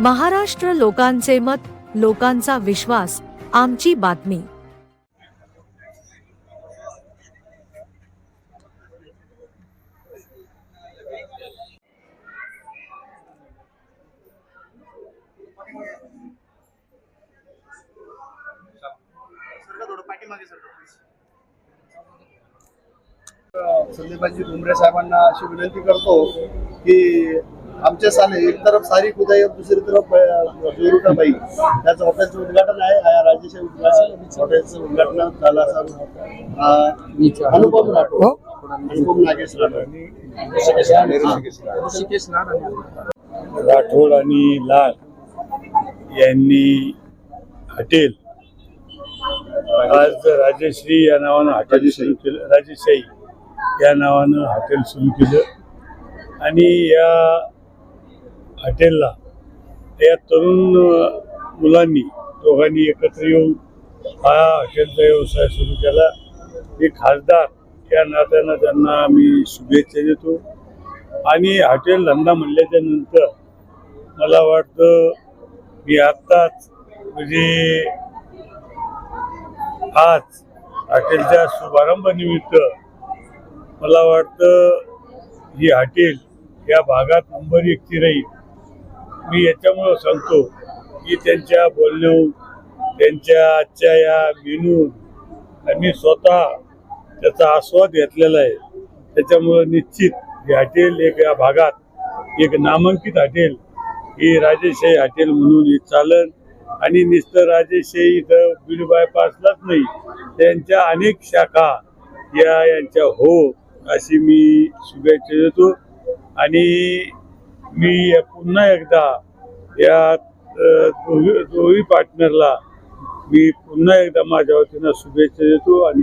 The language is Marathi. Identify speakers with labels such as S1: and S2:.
S1: महाराष्ट्र लोकांचे मत लोकांचा विश्वास आमची बातमी.
S2: संदीपाजी भुमरे साहेबांना अशी विनंती करतो की आमच्या साले एक तरफ सारी खुदाई और दुसरी तरफ जोरुटा बाई त्याचं हॉटेलचं उद्घाटन आहे. राजेश हॉटेलचं उद्घाटन. झालं असं अनुपम राठोड. अनुपम नागेश राठोड.
S3: राठोड आणि लाल यांनी हॉटेल आज राजश्री या नावानं हॉटेल सुरू केलं. राजेशाही या नावानं हॉटेल सुरू केलं. आणि या हॉटेलला. या तरुण मुलांनी दोघांनी एकत्र येऊन हा हॉटेलचा व्यवसाय सुरू केला. मी खासदार या नात्यानं त्यांना मी शुभेच्छा देतो. आणि हॉटेल धंदा म्हणल्याच्या नंतर मला वाटतं मी आत्ताच म्हणजे आज हॉटेलच्या शुभारंभानिमित्त मला वाटतं ही हॉटेल या भागात नंबर एकची राहील. मी याच्यामुळं सांगतो की त्यांच्या बोलण्याहून त्यांच्या आजच्या या मेनून मी स्वतः त्याचा आस्वाद घेतलेला आहे. त्याच्यामुळं निश्चित हे हॉटेल एक या भागात एक नामांकित हॉटेल. ही राजेशाही हॉटेल म्हणून हे चालन. आणि नुसतं राजेशाही इथं बीड बायपासलाच नाही त्यांच्या अनेक शाखा या यांच्या हो अशी मी शुभेच्छा देतो. आणि मी पुन्हा एकदा या दोन्ही पार्टनरला मी पुन्हा एकदा माझ्या वतीनं शुभेच्छा देतो आणि